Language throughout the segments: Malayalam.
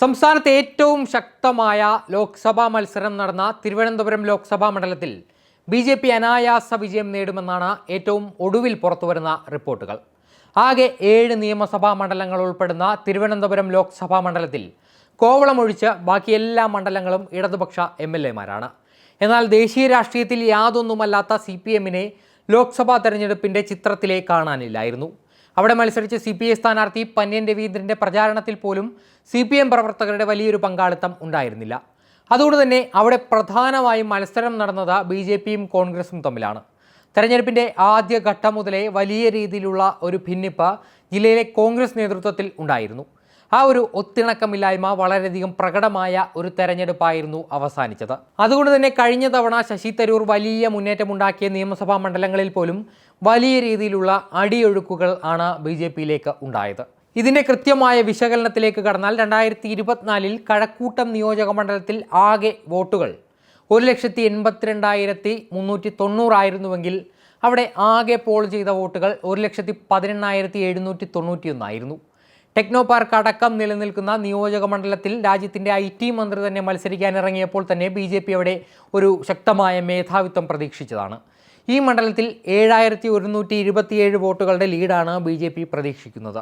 സംസ്ഥാനത്തെ ഏറ്റവും ശക്തമായ ലോക്സഭാ മത്സരം നടന്ന തിരുവനന്തപുരം ലോക്സഭാ മണ്ഡലത്തിൽ ബി ജെ പി അനായാസ വിജയം നേടുമെന്നാണ് ഏറ്റവും ഒടുവിൽ പുറത്തുവരുന്ന റിപ്പോർട്ടുകൾ. ആകെ ഏഴ് നിയമസഭാ മണ്ഡലങ്ങൾ ഉൾപ്പെടുന്ന തിരുവനന്തപുരം ലോക്സഭാ മണ്ഡലത്തിൽ കോവളം ഒഴിച്ച് ബാക്കി എല്ലാ മണ്ഡലങ്ങളും ഇടതുപക്ഷ എം എൽ എമാരാണ്. എന്നാൽ ദേശീയ രാഷ്ട്രീയത്തിൽ യാതൊന്നുമല്ലാത്ത സി പി എമ്മിനെ ലോക്സഭാ തെരഞ്ഞെടുപ്പിന്റെ ചിത്രത്തിലേ കാണാനില്ലായിരുന്നു. അവിടെ മത്സരിച്ച സി പി ഐ സ്ഥാനാർത്ഥി പന്ന്യൻ രവീന്ദ്രന്റെ പ്രചാരണത്തിൽ പോലും സി പി എം പ്രവർത്തകരുടെ വലിയൊരു പങ്കാളിത്തം ഉണ്ടായിരുന്നില്ല. അതുകൊണ്ട് തന്നെ അവിടെ പ്രധാനമായും മത്സരം നടന്നത് ബി ജെ പിയും കോൺഗ്രസും തമ്മിലാണ്. തെരഞ്ഞെടുപ്പിന്റെ ആദ്യ ഘട്ടം മുതലേ വലിയ രീതിയിലുള്ള ഒരു ഭിന്നിപ്പ് ജില്ലയിലെ കോൺഗ്രസ് നേതൃത്വത്തിൽ ഉണ്ടായിരുന്നു. ആ ഒരു ഒത്തിണക്കമില്ലായ്മ വളരെയധികം പ്രകടമായ ഒരു തെരഞ്ഞെടുപ്പായിരുന്നു അവസാനിച്ചത്. അതുകൊണ്ട് തന്നെ കഴിഞ്ഞ തവണ ശശി തരൂർ വലിയ മുന്നേറ്റമുണ്ടാക്കിയ നിയമസഭാ മണ്ഡലങ്ങളിൽ പോലും വലിയ രീതിയിലുള്ള അടിയൊഴുക്കുകൾ ആണ് ബി ജെ പിയിലേക്ക് ഉണ്ടായത്. ഇതിന്റെ കൃത്യമായ വിശകലനത്തിലേക്ക് കടന്നാൽ രണ്ടായിരത്തി ഇരുപത്തിനാലിൽ കഴക്കൂട്ടം നിയോജക മണ്ഡലത്തിൽ ആകെ വോട്ടുകൾ ഒരു ലക്ഷത്തി എൺപത്തിരണ്ടായിരത്തി മുന്നൂറ്റി തൊണ്ണൂറായിരുന്നുവെങ്കിൽ അവിടെ ആകെ പോൾ ചെയ്ത വോട്ടുകൾ ഒരു ലക്ഷത്തി പതിനെണ്ണായിരത്തി എഴുന്നൂറ്റി തൊണ്ണൂറ്റി ഒന്നായിരുന്നു ടെക്നോ പാർക്ക് അടക്കം നിലനിൽക്കുന്ന നിയോജക മണ്ഡലത്തിൽ രാജ്യത്തിന്റെ ഐ ടി മന്ത്രി തന്നെ മത്സരിക്കാൻ ഇറങ്ങിയപ്പോൾ തന്നെ ബി ജെ പി അവിടെ ഒരു ശക്തമായ മേധാവിത്വം പ്രതീക്ഷിച്ചതാണ്. ഈ മണ്ഡലത്തിൽ ഏഴായിരത്തി ഒരുന്നൂറ്റി ഇരുപത്തിയേഴ് വോട്ടുകളുടെ ലീഡാണ് ബി ജെ പി പ്രതീക്ഷിക്കുന്നത്.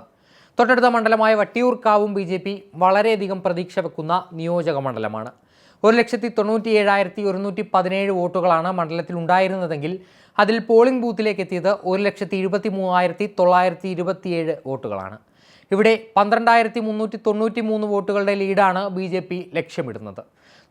തൊട്ടടുത്ത മണ്ഡലമായ വട്ടിയൂർക്കാവും ബി ജെ പി വളരെയധികം പ്രതീക്ഷ വെക്കുന്ന നിയോജക മണ്ഡലമാണ്. ഒരു ലക്ഷത്തി തൊണ്ണൂറ്റി ഏഴായിരത്തി ഒരുന്നൂറ്റി പതിനേഴ് വോട്ടുകളാണ് മണ്ഡലത്തിൽ ഉണ്ടായിരുന്നതെങ്കിൽ അതിൽ പോളിംഗ് ബൂത്തിലേക്ക് എത്തിയത് ഒരു ലക്ഷത്തി ഇരുപത്തി മൂവായിരത്തി തൊള്ളായിരത്തി ഇരുപത്തിയേഴ് വോട്ടുകളാണ്. ഇവിടെ പന്ത്രണ്ടായിരത്തി മുന്നൂറ്റി തൊണ്ണൂറ്റി മൂന്ന് വോട്ടുകളുടെ ലീഡാണ് ബി ജെ പി ലക്ഷ്യമിടുന്നത്.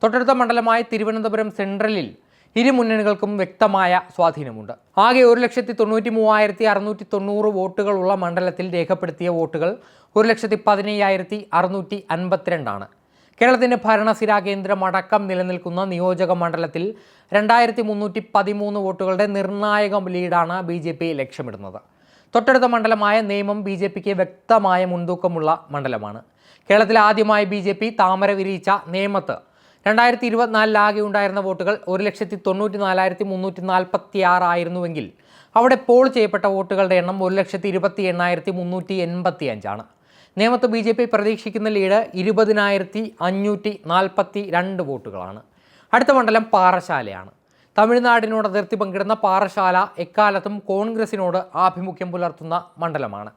തൊട്ടടുത്ത മണ്ഡലമായ തിരുവനന്തപുരം സെൻട്രലിൽ ഇരു മുന്നണികൾക്കും വ്യക്തമായ സ്വാധീനമുണ്ട്. ആകെ ഒരു ലക്ഷത്തി തൊണ്ണൂറ്റി മൂവായിരത്തി അറുന്നൂറ്റി തൊണ്ണൂറ് വോട്ടുകളുള്ള മണ്ഡലത്തിൽ രേഖപ്പെടുത്തിയ വോട്ടുകൾ ഒരു ലക്ഷത്തി പതിനയ്യായിരത്തി അറുന്നൂറ്റി അൻപത്തിരണ്ടാണ് കേരളത്തിന്റെ ഭരണസിരാ കേന്ദ്രം അടക്കം നിലനിൽക്കുന്ന നിയോജക മണ്ഡലത്തിൽ രണ്ടായിരത്തി മുന്നൂറ്റി പതിമൂന്ന് വോട്ടുകളുടെ നിർണായക ലീഡാണ് ബി ജെ പി ലക്ഷ്യമിടുന്നത്. തൊട്ടടുത്ത മണ്ഡലമായ നേമം ബി ജെ പിക്ക് വ്യക്തമായ മുൻതൂക്കമുള്ള മണ്ഡലമാണ്. കേരളത്തിൽ ആദ്യമായി ബി ജെ പി താമര വിരിയിച്ച നേമത്ത് രണ്ടായിരത്തി ഇരുപത്തിനാലിലാകെ ഉണ്ടായിരുന്ന വോട്ടുകൾ ഒരു ലക്ഷത്തി തൊണ്ണൂറ്റി നാലായിരത്തി മുന്നൂറ്റി നാൽപ്പത്തി ആറായിരുന്നുവെങ്കിൽ അവിടെ പോൾ ചെയ്യപ്പെട്ട വോട്ടുകളുടെ എണ്ണം ഒരു ലക്ഷത്തി ഇരുപത്തി എണ്ണായിരത്തി മുന്നൂറ്റി എൺപത്തി അഞ്ചാണ് നേമത്ത് ബി ജെ പി പ്രതീക്ഷിക്കുന്ന ലീഡ് ഇരുപതിനായിരത്തി അഞ്ഞൂറ്റി നാൽപ്പത്തി രണ്ട് വോട്ടുകളാണ്. അടുത്ത മണ്ഡലം പാറശാലയാണ് തമിഴ്നാടിനോട് അതിർത്തി പങ്കിടുന്ന പാറശാല എക്കാലത്തും കോൺഗ്രസിനോട് ആഭിമുഖ്യം പുലർത്തുന്ന മണ്ഡലമാണ്.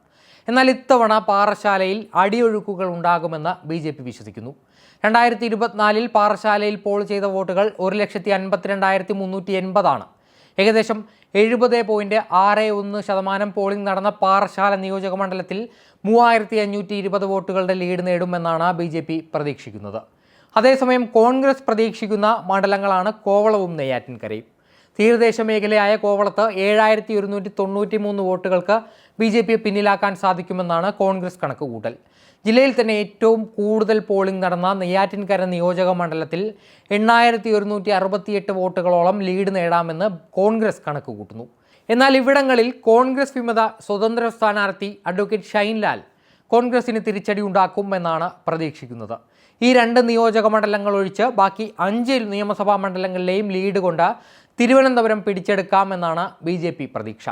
എന്നാൽ ഇത്തവണ പാറശാലയിൽ അടിയൊഴുക്കുകൾ ഉണ്ടാകുമെന്ന് ബി ജെ പി വിശ്വസിക്കുന്നു. രണ്ടായിരത്തി ഇരുപത്തിനാലിൽ പാറശാലയിൽ പോൾ ചെയ്ത വോട്ടുകൾ ഒരു ലക്ഷത്തി അൻപത്തിരണ്ടായിരത്തി മുന്നൂറ്റി എൺപതാണ് ഏകദേശം എഴുപത് പോയിന്റ് ആറ് ഒന്ന് ശതമാനം പോളിംഗ് നടന്ന പാറശാല നിയോജക മണ്ഡലത്തിൽ മൂവായിരത്തി അഞ്ഞൂറ്റി ഇരുപത് വോട്ടുകളുടെ ലീഡ് നേടുമെന്നാണ് ബി ജെ പി പ്രതീക്ഷിക്കുന്നത്. അതേസമയം കോൺഗ്രസ് പ്രതീക്ഷിക്കുന്ന മണ്ഡലങ്ങളാണ് കോവളവും നെയ്യാറ്റിൻകരയും. തീരദേശ മേഖലയായ കോവളത്ത് ഏഴായിരത്തി ഒരുന്നൂറ്റി തൊണ്ണൂറ്റി മൂന്ന് വോട്ടുകൾക്ക് ബി ജെ പിയെ പിന്നിലാക്കാൻ സാധിക്കുമെന്നാണ് കോൺഗ്രസ് കണക്കുകൂട്ടൽ. ജില്ലയിൽ തന്നെ ഏറ്റവും കൂടുതൽ പോളിംഗ് നടന്ന നെയ്യാറ്റിൻകര നിയോജക മണ്ഡലത്തിൽ എണ്ണായിരത്തി ഒരുന്നൂറ്റി അറുപത്തിയെട്ട് വോട്ടുകളോളം ലീഡ് നേടാമെന്ന് കോൺഗ്രസ് കണക്കുകൂട്ടുന്നു. എന്നാൽ ഇവിടങ്ങളിൽ കോൺഗ്രസ് വിമത സ്വതന്ത്ര സ്ഥാനാർത്ഥി അഡ്വക്കേറ്റ് ഷൈൻലാൽ കോൺഗ്രസിന് തിരിച്ചടി ഉണ്ടാക്കും എന്നാണ് പ്രതീക്ഷിക്കുന്നത്. ഈ രണ്ട് നിയോജക മണ്ഡലങ്ങൾ ഒഴിച്ച് ബാക്കി അഞ്ച് നിയമസഭാ മണ്ഡലങ്ങളിലെയും ലീഡ് കൊണ്ട് തിരുവനന്തപുരം പിടിച്ചെടുക്കാമെന്നാണ് ബി പ്രതീക്ഷ.